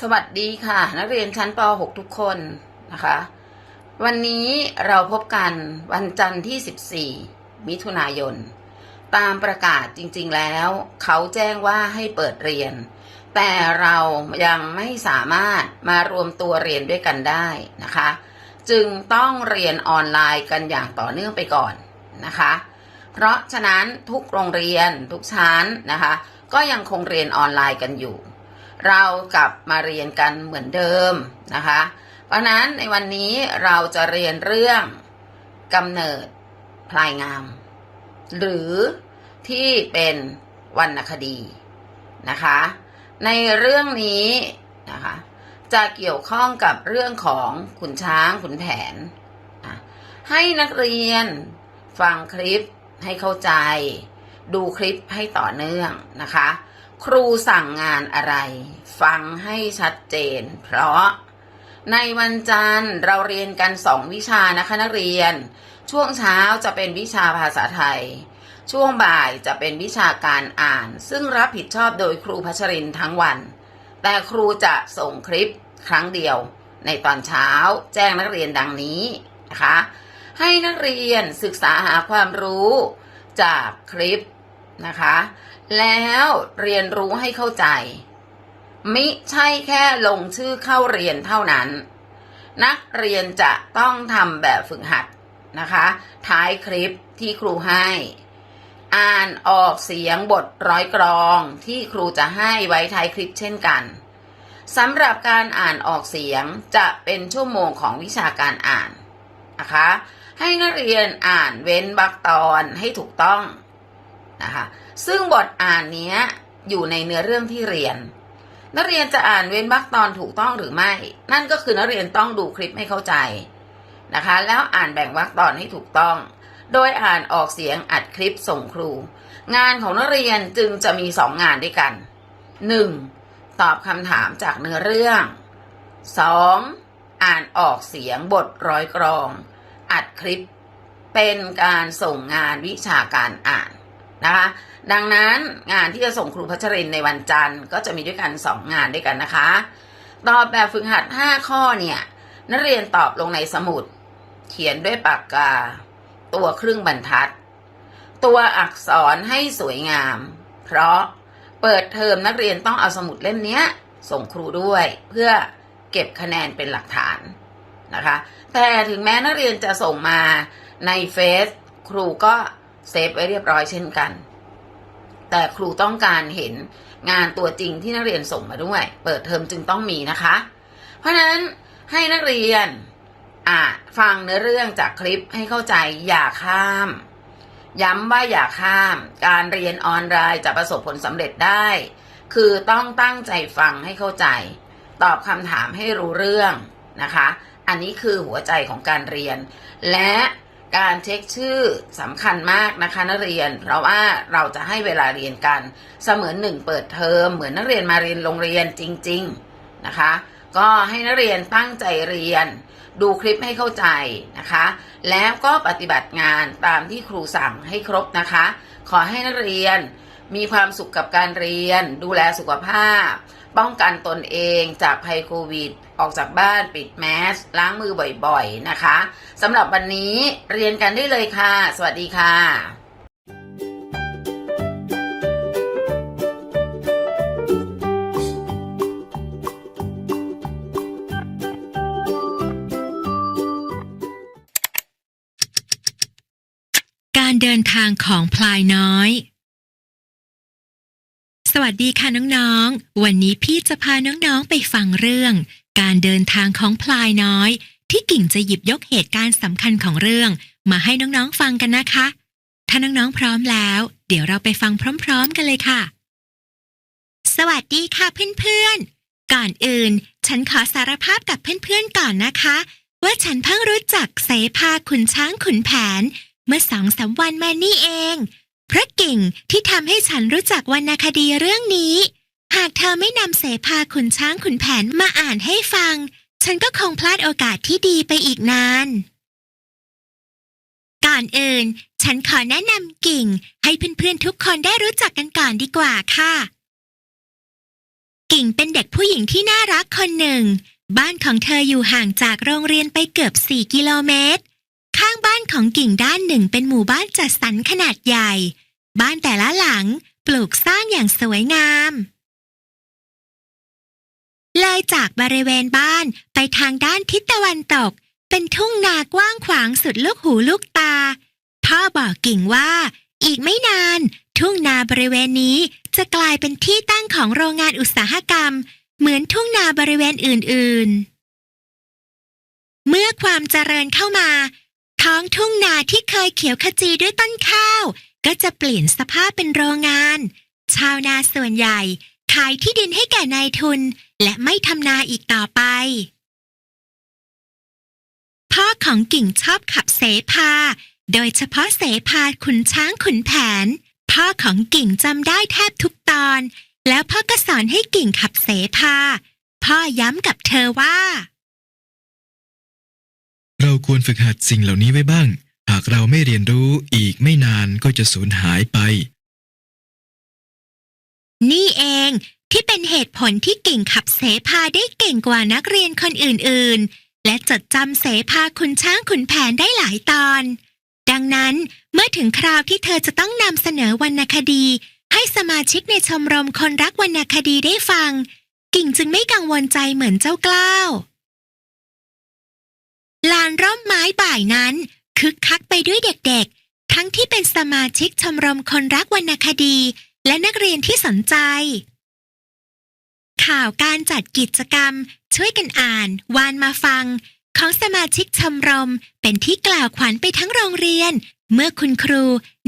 สวัสดีค่ะ นักเรียนชั้นป .6 ทุกคนนะคะ วันนี้เราพบกันวันจันทร์ที่ 14 มิถุนายน ตามประกาศจริงๆแล้ว เขาแจ้งว่าให้เปิดเรียน แต่เรายังไม่สามารถมารวมตัวเรียนด้วยกันได้นะคะ จึงต้องเรียนออนไลน์กันอย่างต่อเนื่องไปก่อนนะคะ เพราะฉะนั้นทุกโรงเรียนทุกชั้นนะคะ ก็ยังคงเรียนออนไลน์กันอยู่ เรากลับมาเรียนกันเหมือนเดิมนะคะ เพราะนั้นในวันนี้เราจะเรียนเรื่องกำเนิดพลายงาม หรือที่เป็นวรรณคดีนะคะ ในเรื่องนี้นะคะจะเกี่ยวข้องกับเรื่องของขุนช้างขุนแผน ให้นักเรียนฟังคลิปให้เข้าใจ ดูคลิปให้ต่อเนื่องนะคะ ครูสั่งงานอะไร ฟังให้ชัดเจน เพราะในวันจันทร์เราเรียนกันสองวิชานะคะนักเรียน ช่วงเช้าจะเป็นวิชาภาษาไทย ช่วงบ่ายจะเป็นวิชาการอ่าน ซึ่งรับผิดชอบโดยครูพัชรินทั้งวัน แต่ครูจะส่งคลิปครั้งเดียว ในตอนเช้าแจ้งนักเรียนดังนี้นะคะ ให้นักเรียนศึกษาหาความรู้จากคลิป นะคะ แล้วเรียนรู้ให้เข้าใจ มิใช่แค่ลงชื่อเข้าเรียนเท่านั้น นักเรียนจะต้องทำแบบฝึกหัดนะคะ ท้ายคลิปที่ครูให้ อ่านออกเสียงบทร้อยกรองที่ครูจะให้ไว้ท้ายคลิปเช่นกันสำหรับการอ่านออกเสียงจะเป็นชั่วโมงของวิชาการอ่านนะคะ ให้นักเรียนอ่านเว้นวรรคตอนให้ถูกต้อง นะคะ ซึ่งบทอ่านนี้อยู่ในเนื้อเรื่องที่เรียน นักเรียนจะอ่านเว้นวรรคตอนถูกต้องหรือไม่ นั่นก็คือนักเรียนต้องดูคลิปให้เข้าใจนะคะ แล้วอ่านแบ่งวรรคตอนให้ถูกต้อง โดยอ่านออกเสียงอัดคลิปส่งครู งานของนักเรียนจึงจะมีสองงานด้วยกัน 1. ตอบคำถามจากเนื้อเรื่อง 2. อ่านออกเสียงบทร้อยกรอง อัดคลิปเป็นการส่งงานวิชาการอ่าน นะคะ ดังนั้นงานที่จะส่งครูพัชรินในวันจันทร์ก็จะมีด้วยกัน 2 งานด้วยกันนะคะ ตอบแบบฝึกหัด 5 ข้อเนี่ย นักเรียนตอบลงในสมุด เขียนด้วยปากกา ตัวครึ่งบรรทัด ตัวอักษรให้สวยงาม เพราะเปิดเทอมนักเรียนต้องเอาสมุดเล่มนี้ส่งครูด้วยเพื่อเก็บคะแนนเป็นหลักฐานนะคะ แต่ถึงแม้นักเรียนจะส่งมาในเฟซครูก็ เซฟไว้เรียบร้อยเช่นกัน แต่ครูต้องการเห็นงานตัวจริงที่นักเรียนส่งมาด้วย เปิดเทอมจึงต้องมีนะคะ เพราะนั้นให้นักเรียนอ่าฟังเนื้อเรื่องจากคลิปให้เข้าใจอย่าข้าม ย้ำว่าอย่าข้าม การเรียนออนไลน์จะประสบผลสำเร็จได้ คือต้องตั้งใจฟังให้เข้าใจ ตอบคำถามให้รู้เรื่องนะคะ อันนี้คือหัวใจของการเรียน และ การเช็คชื่อสำคัญมากนะคะนักเรียน เพราะว่าเราจะให้เวลาเรียนกัน เสมือนหนึ่งเปิดเทอมเหมือนนักเรียนมาเรียนโรงเรียนจริง ๆนะคะ ก็ให้นักเรียนตั้งใจเรียน ดูคลิปให้เข้าใจนะคะ แล้วก็ปฏิบัติงานตามที่ครูสั่งให้ครบนะคะ ขอให้นักเรียนมีความสุขกับการเรียน ดูแลสุขภาพ ป้องกันตนเองจากภัยโควิด ออกจากบ้านปิดแมส ล้างมือบ่อยๆนะคะสำหรับวันนี้เรียนกันได้เลยค่ะ สวัสดีค่ะการเดินทางของพลายน้อย สวัสดีค่ะน้องๆ วันนี้พี่จะพาน้องๆไปฟังเรื่อง การเดินทางของพลายน้อย ที่กิ่งจะหยิบยกเหตุการณ์สำคัญของเรื่อง มาให้น้องๆฟังกันนะคะ ถ้าน้องๆพร้อมแล้ว เดี๋ยวเราไปฟังพร้อม ๆ กันเลยค่ะ สวัสดีค่ะเพื่อนๆ ก่อนอื่น ฉันขอสารภาพกับเพื่อนๆก่อนนะคะ ว่าฉันเพิ่งรู้จักเสภาขุนช้างขุนแผน เมื่อสองสามวันมานี่เอง พระกิ่งที่ทำให้ฉันรู้จักวรรณคดีเรื่องนี้ หากเธอไม่นำเสภาขุนช้างขุนแผนมาอ่านให้ฟัง ฉันก็คงพลาดโอกาสที่ดีไปอีกนาน ก่อนอื่น ฉันขอแนะนำกิ่ง ให้เพื่อนๆทุกคนได้รู้จักกันก่อนดีกว่าค่ะ กิ่งเป็นเด็กผู้หญิงที่น่ารักคนหนึ่ง บ้านของเธออยู่ห่างจากโรงเรียนไปเกือบ 4 กิโลเมตรข้างบ้านของกิ่งด้านหนึ่งเป็นหมู่บ้านจัดสรรขนาดใหญ่ บ้านแต่ละหลังปลูกสร้างอย่างสวยงาม เลยจากบริเวณบ้านไปทางด้านทิศตะวันตก เป็นทุ่งนากว้างขวางสุดลูกหูลูกตา พ่อบอกกิ่งว่า อีกไม่นาน ทุ่งนาบริเวณนี้จะกลายเป็นที่ตั้งของโรงงานอุตสาหกรรม เหมือนทุ่งนาบริเวณอื่นๆเมื่อความเจริญเข้ามา ท้องทุ่งนาที่เคยเขียวขจีด้วยต้นข้าว ก็จะเปลี่ยนสภาพเป็นโรงงาน ชาวนาส่วนใหญ่ ขายที่ดินให้แก่นายทุน และไม่ทำนาอีกต่อไป พ่อของกิ่งชอบขับเสพา โดยเฉพาะเสพาขุนช้างขุนแผน พ่อของกิ่งจำได้แทบทุกตอน แล้วพ่อก็สอนให้กิ่งขับเสพา พ่อย้ำกับเธอว่า เราควรฝึกหัดสิ่งเหล่านี้ไว้บ้าง หากเราไม่เรียนรู้อีกไม่นานก็จะสูญหายไป นี่เองที่เป็นเหตุผลที่กิ่งขับเสพาได้เก่งกว่านักเรียนคนอื่นๆ และจดจำเสพาขุนช้างขุนแผนได้หลายตอน ดังนั้นเมื่อถึงคราวที่เธอจะต้องนำเสนอวรรณคดี ให้สมาชิกในชมรมคนรักวรรณคดีได้ฟัง กิ่งจึงไม่กังวลใจเหมือนเจ้ากล้าวลานร่มไม้บ่ายนั้น คึกคักไปด้วยเด็กๆ ทั้งที่เป็นสมาชิกชมรมคนรักวรรณคดี และนักเรียนที่สนใจ ข่าวการจัดกิจกรรม ช่วยกันอ่าน วานมาฟัง ของสมาชิกชมรมเป็นที่กล่าวขวัญไปทั้งโรงเรียน เมื่อคุณครู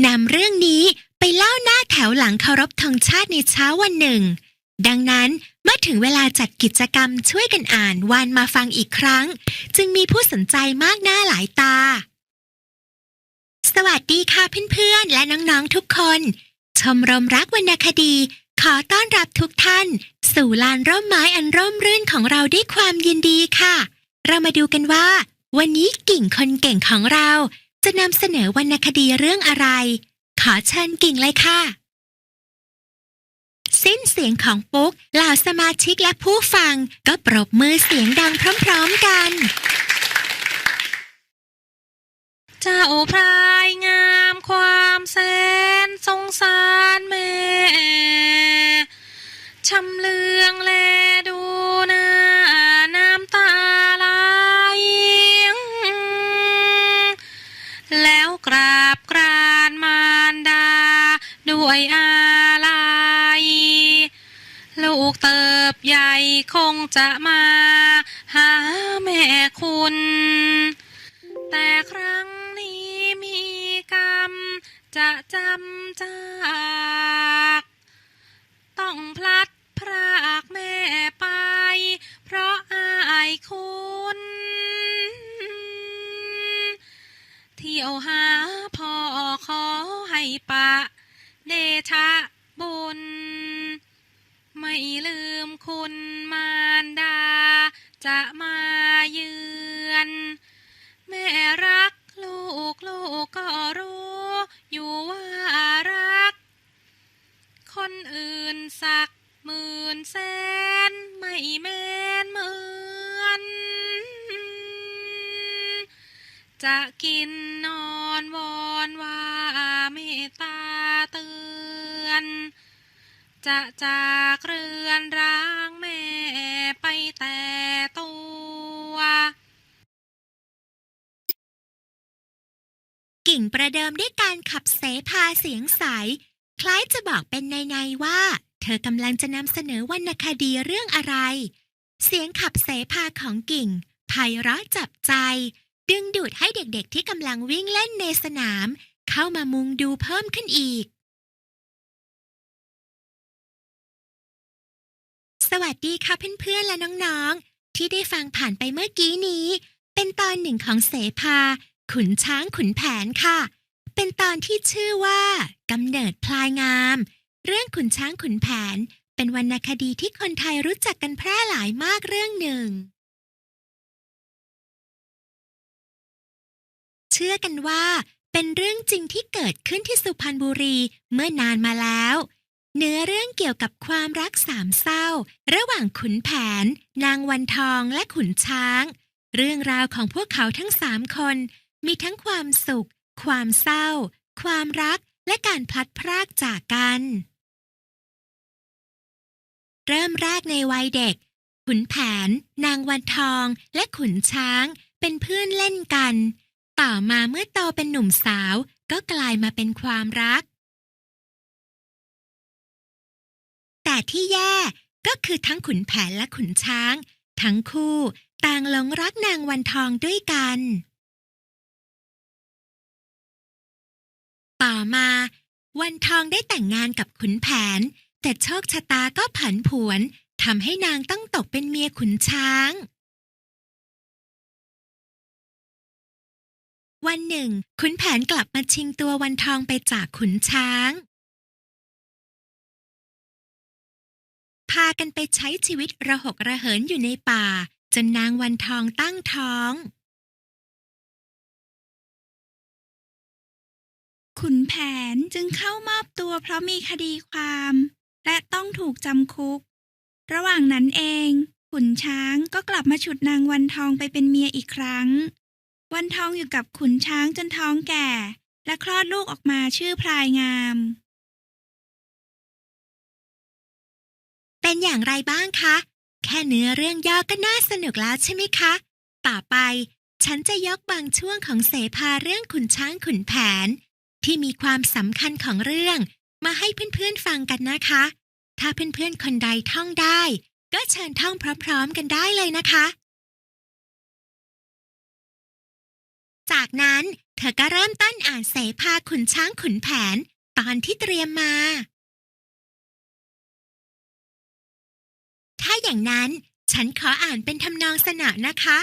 นำเรื่องนี้ไปเล่าหน้าแถวหลังเคารพธงชาติในเช้าวันหนึ่ง ดังนั้นเมื่อถึงเวลาจัดกิจกรรมช่วยกันอ่านวานมาฟังอีกครั้ง จึงมีผู้สนใจมากหน้าหลายตา สวัสดีค่ะเพื่อนๆ และน้องๆทุกคน ชมรมรักวรรณคดี ขอต้อนรับทุกท่าน สู่ลานร่มไม้อันร่มรื่นของเราด้วยความยินดีค่ะ เรามาดูกันว่า วันนี้กิ่งคนเก่งของเรา จะนำเสนอวรรณคดีเรื่องอะไร ขอเชิญกิ่งเลยค่ะ สิ้นเสียงของปุ๊กเหล่าสมาชิกและผู้ฟังก็ปรบมือเสียงดังพร้อม ๆกัน เจ้าพรายงามความแสนสงสารแม่ชำเลืองแลดูหน้าน้ำตาไหลแล้วกราบกรานมารดา ด้วยอาลัยลูกเติบใหญ่คงจะมา หาแม่คุณ จะจำจากต้องพลัดพรากแม่ไป เพราะอายคุณเที่ยวหาพ่อขอให้ปะ เดชะบุญ ไม่ลืมคุณมารดา จะมาเยือน แม่รัก ลูกลูกก็รู้ อยู่ว่ารัก คนอื่นสักหมื่นแสนไม่แม่นเหมือน จะกินนอนวอนว่าเมตตาเตือน จะจากเรือนร้างแม่ไปแต่ ประเดิมด้วยการขับเสพาเสียงใส คล้ายจะบอกเป็นในในว่า เธอกำลังจะนำเสนอวรรณคดีเรื่องอะไร เสียงขับเสพาของกิ่งไพเราะจับใจ ดึงดูดให้เด็กๆที่กำลังวิ่งเล่นในสนาม เข้ามามุงดูเพิ่มขึ้นอีก สวัสดีค่ะเพื่อนๆและน้องๆ ที่ได้ฟังผ่านไปเมื่อกี้นี้ เป็นตอนหนึ่งของเสพา ขุนช้างขุนแผนค่ะ เป็นตอนที่ชื่อว่ากำเนิดพลายงาม เรื่องขุนช้างขุนแผน เป็นวรรณคดีที่คนไทยรู้จักกันแพร่หลายมากเรื่องหนึ่ง เชื่อกันว่าเป็นเรื่องจริงที่เกิดขึ้นที่สุพรรณบุรีเมื่อนานมาแล้ว เนื้อเรื่องเกี่ยวกับความรักสามเศร้า ระหว่างขุนแผน นางวันทองและขุนช้าง เรื่องราวของพวกเขาทั้งสามคน มีทั้งความสุข ความเศร้า ความรัก และการพลัดพรากจากกัน เริ่มแรกในวัยเด็ก ขุนแผน นางวันทอง และขุนช้างเป็นเพื่อนเล่นกัน ต่อมาเมื่อโตเป็นหนุ่มสาว ก็กลายมาเป็นความรัก แต่ที่แย่ก็คือทั้งขุนแผนและขุนช้าง ทั้งคู่ต่างหลงรักนางวันทองด้วยกัน ต่อมา วันทองได้แต่งงานกับขุนแผน แต่โชคชะตาก็ผันผวนทำให้นางต้องตกเป็นเมียขุนช้าง วันหนึ่ง ขุนแผนกลับมาชิงตัววันทองไปจากขุนช้าง พากันไปใช้ชีวิตระหกระเหินอยู่ในป่า จนนางวันทองตั้งท้อง ขุนแผนจึงเข้ามอบตัวเพราะมีคดีความ และต้องถูกจำคุก ระหว่างนั้นเอง ขุนช้างก็กลับมาฉุดนางวันทองไปเป็นเมียอีกครั้ง วันทองอยู่กับขุนช้างจนท้องแก่ และคลอดลูกออกมาชื่อพลายงาม เป็นอย่างไรบ้างคะ แค่เนื้อเรื่องย่อก็น่าสนุกแล้วใช่ไหมคะ ต่อไป ฉันจะยกบางช่วงของเสภาเรื่องขุนช้างขุนแผน ที่มีความสำคัญของเรื่อง มาให้เพื่อนๆฟังกันนะคะ ถ้าเพื่อนๆคนใดท่องได้ ก็เชิญท่องพร้อมๆกันได้เลยนะคะ จากนั้นเธอก็เริ่มต้นอ่านเสภาขุนช้างขุนแผนตอนที่เตรียมมา ถ้าอย่างนั้นฉันขออ่านเป็นทำนองสนอนะคะ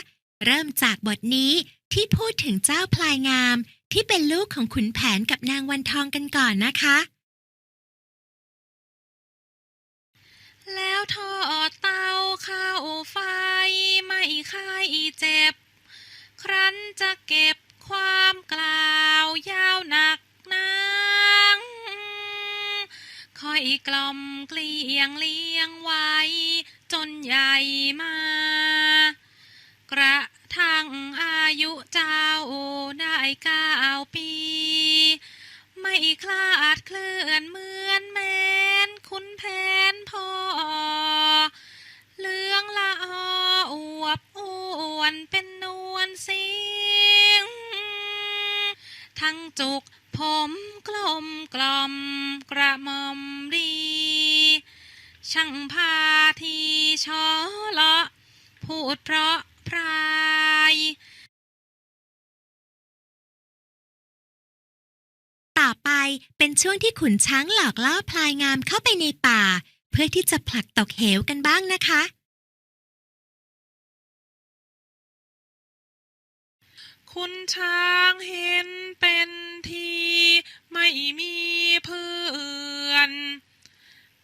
เริ่มจากบทนี้ที่พูดถึงเจ้าพลายงาม ที่เป็นลูกของขุนแผนกับนางวันทองกันก่อนนะคะ แล้วทอดเตาข้าไฟไม่คายเจ็บ ครั้นจะเก็บความกล่าวยาวหนักนางคอยกล่อมเกลียงเลี้ยงไว้ จนใหญ่มากระ ทั่งอายุเจ้าได้เก้าปี ไม่คลาดเคลื่อนเหมือนแมนคุณแผนพ่อเลืองละออวบอ้วนเป็นนวลสิงทั้งจุกผมกลมกลอมกระมอมดี ช่างพาทีชอเลาะพูดเพราะ รายต่อไปเป็นช่วงที่ขุนช้างหลอกล่อพลายงามเข้าไปในป่า เพื่อที่จะผลักตกเหวกันบ้างนะคะ คุณช้างเห็นเป็นทีไม่มีเพื่อน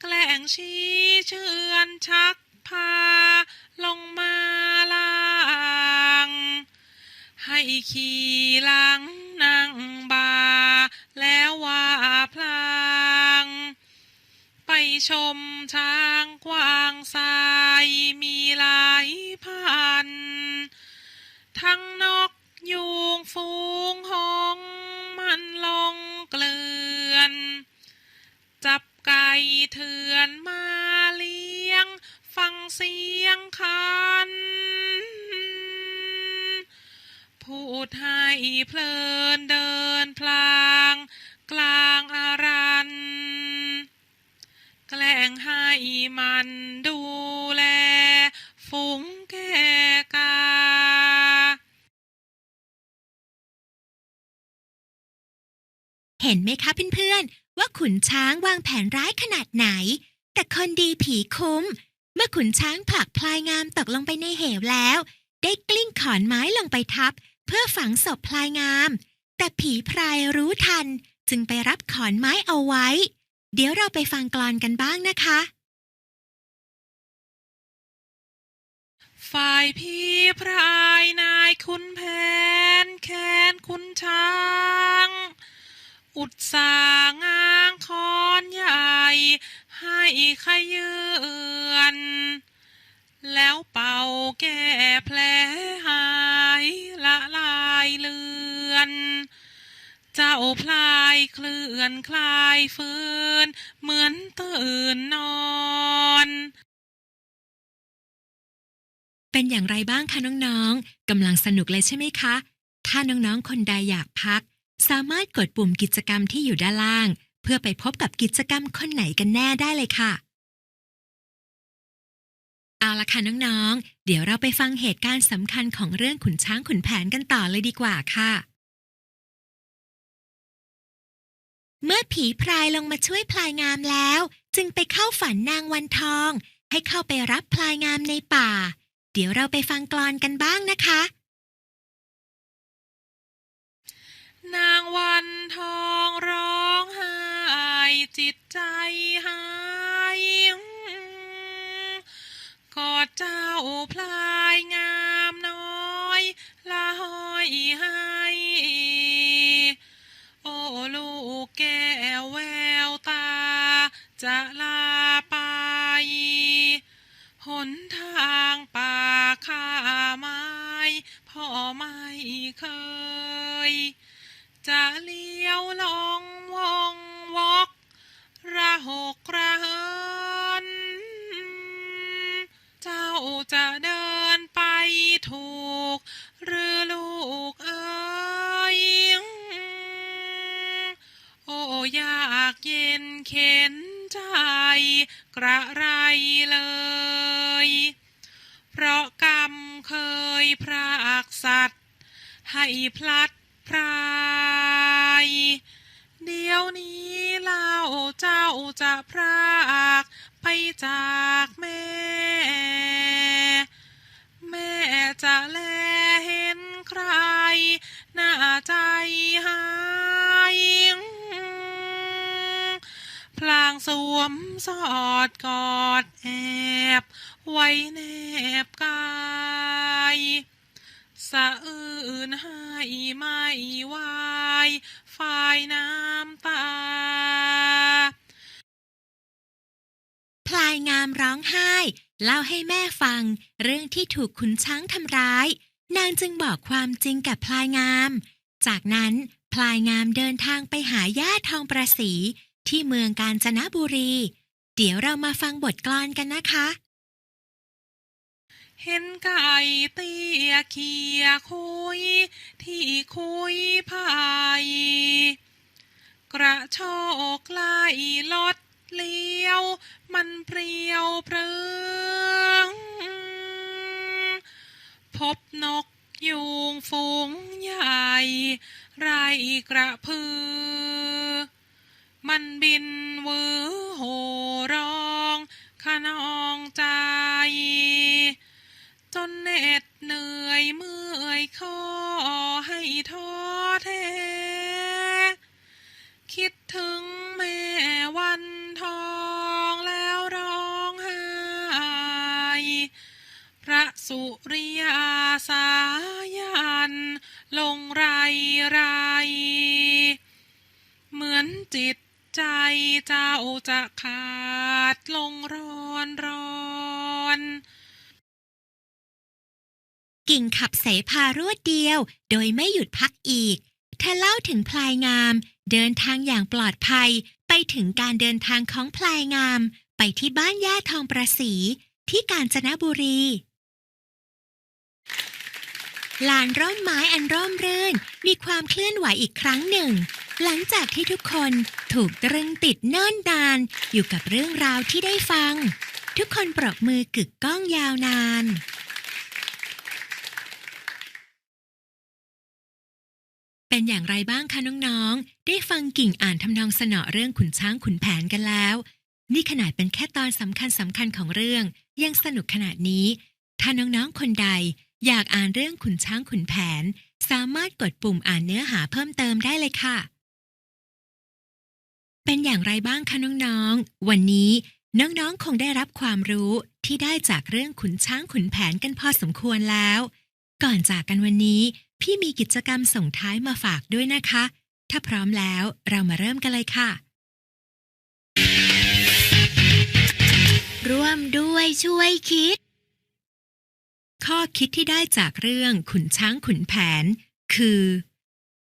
แกล้งชี้เชือนชักพาลงมา ให้ขี่หลังนั่งบา แล้วว่าพลาง ไปชมช้างกวางสายมีหลายพัน ทั้งนกยูงฟูงหงมันลงเกลื่อน จับไก่เถื่อนมาเลี้ยง ฟังเสียงคัน พูดให้เพลินเดินพลาง กลางอารัน แกล้งให้มันดูแล ฝูงแกกา เห็นไหมคะเพื่อนๆ ว่าขุนช้างวางแผนร้ายขนาดไหน แต่คนดีผีคุ้ม เมื่อขุนช้างผลักพลายงามตกลงไปในเหวแล้ว ได้กลิ้งขอนไม้ลงไปทับ เพื่อฝังศพพลายงาม แต่ผีพรายรู้ทันจึงไปรับขอนไม้เอาไว้ เดี๋ยวเราไปฟังกลอนกันบ้างนะคะ ฝ่ายผีพราย อนคลายฟื้น เหมือนตื่นนอน เป็นอย่างไรบ้างคะน้องๆกำลังสนุกเลยใช่ไหมคะ ถ้าน้องๆคนใดอยากพัก สามารถกดปุ่มกิจกรรมที่อยู่ด้านล่าง เพื่อไปพบกับกิจกรรมคนไหนกันแน่ได้เลยค่ะเอาละค่ะน้องๆ เดี๋ยวเราไปฟังเหตุการณ์สำคัญของเรื่องขุนช้างขุนแผนกันต่อเลยดีกว่าค่ะ เมื่อผีพรายลงมาช่วยพลายงามแล้ว จึงไปเข้าฝันนางวันทอง ให้เข้าไปรับพลายงามในป่า เดี๋ยวเราไปฟังกลอนกันบ้างนะคะ นางวันทองร้องไห้จิตใจหายกอดเจ้าพลายงามน้อยละห้อยให้โอ้ลูก แก้วแววตา จะลาไป หนทางป่าข้าไม้พ่อไม่เคย จะเลี้ยวลองวองวอกระหกระเหินเจ้าจะเดินไปถูก หรือลู ยากเย็นเข็นใจกระไรเลย เพราะกรรมเคยพรากสัตว์ ให้พลัดพราย เดี๋ยวนี้เล่าเจ้าจะพรากไปจากแม่ แม่จะแลเห็นใคร หน้าใจหา สวมสอดกอดแอบไว้แนบกายสะอื่นให้ไม่ไหวฝ่ายน้ำตา พลายงามร้องไห้ เล่าให้แม่ฟังเรื่องที่ถูกขุนช้างทำร้าย นางจึงบอกความจริงกับพลายงาม จากนั้นพลายงามเดินทางไปหาย่าทองประสี ที่เมืองกาญจนบุรี เดี๋ยวเรามาฟังบทกลอนกันนะคะ เห็นไก่เตี้ยเขียคุย ที่คุยพายกระโชกไล่ลดเลี้ยว มันเปรียวเพริงพบนกยูงฝูงใหญ่ ไรกระพือ มันบินวือโหร้องขนองใจ จนเหน็ดเหนื่อยเมื่อยคอให้ท้อแท้ คิดถึงแม่วันทองแล้วร้องไห้ พระสุริยาสายัน ลงไรไร เหมือนจิต ใจเจ้าจะขาดลงร้อนร้อนกิ่งขับเสพารวดเดียว โดยไม่หยุดพักอีก เธอเล่าถึงพลายงาม เดินทางอย่างปลอดภัย ไปถึงการเดินทางของพลายงาม ไปที่บ้านย่าทองประสี ที่กาญจนบุรี ลานร่มไม้อันร่มรื่น มีความเคลื่อนไหวอีกครั้งหนึ่ง หลังจากที่ทุกคนถูกตรึงติดเนิ่นนาน อยู่กับเรื่องราวที่ได้ฟัง ทุกคนปรบมือกึกก้องยาวนานเป็นอย่างไรบ้างคะน้องๆ ได้ฟังกิ่งอ่านทำนองสนอเรื่องขุนช้างขุนแผนกันแล้ว นี่ขนาดเป็นแค่ตอนสำคัญสำคัญของเรื่อง ยังสนุกขนาดนี้ ถ้าน้องๆ คนใด อยากอ่านเรื่องขุนช้างขุนแผน สามารถกดปุ่มอ่านเนื้อหาเพิ่มเติมได้เลยค่ะ เป็นอย่างไรบ้างคะน้องๆ วันนี้น้องๆ คงได้รับความรู้ที่ได้จากเรื่องขุนช้างขุนแผนกันพอสมควรแล้ว ก่อนจากกันวันนี้ พี่มีกิจกรรมส่งท้ายมาฝากด้วยนะคะ ถ้าพร้อมแล้วเรามาเริ่มกันเลยค่ะ ร่วมด้วยช่วยคิด ข้อคิดที่ได้จากเรื่องขุนช้างขุนแผน คือ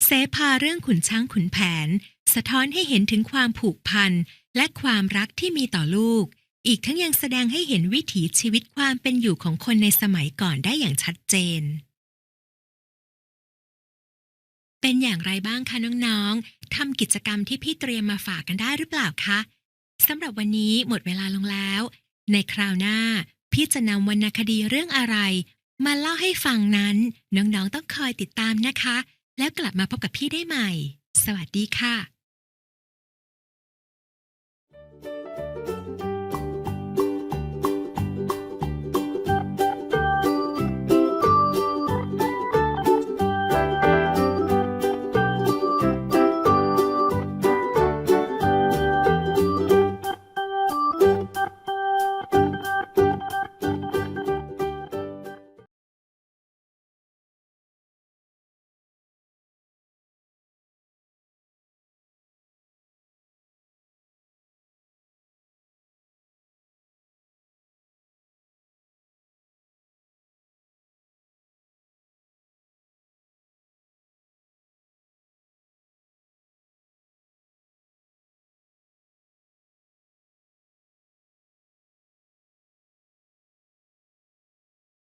เสภาเรื่องขุนช้างขุนแผน สะท้อนให้เห็นถึงความผูกพันและความรักที่มีต่อลูก อีกทั้งยังแสดงให้เห็นวิถีชีวิตความเป็นอยู่ของคนในสมัยก่อนได้อย่างชัดเจน เป็นอย่างไรบ้างคะน้องๆทำกิจกรรมที่พี่เตรียมมาฝากกันได้หรือเปล่าคะสำหรับวันนี้หมดเวลาลงแล้ว ในคราวหน้า พี่จะนำวรรณคดีเรื่องอะไร มาเล่าให้ฟังนั้นน้องๆต้องคอยติดตามนะคะ แล้วกลับมาพบกับพี่ได้ใหม่ สวัสดีค่ะ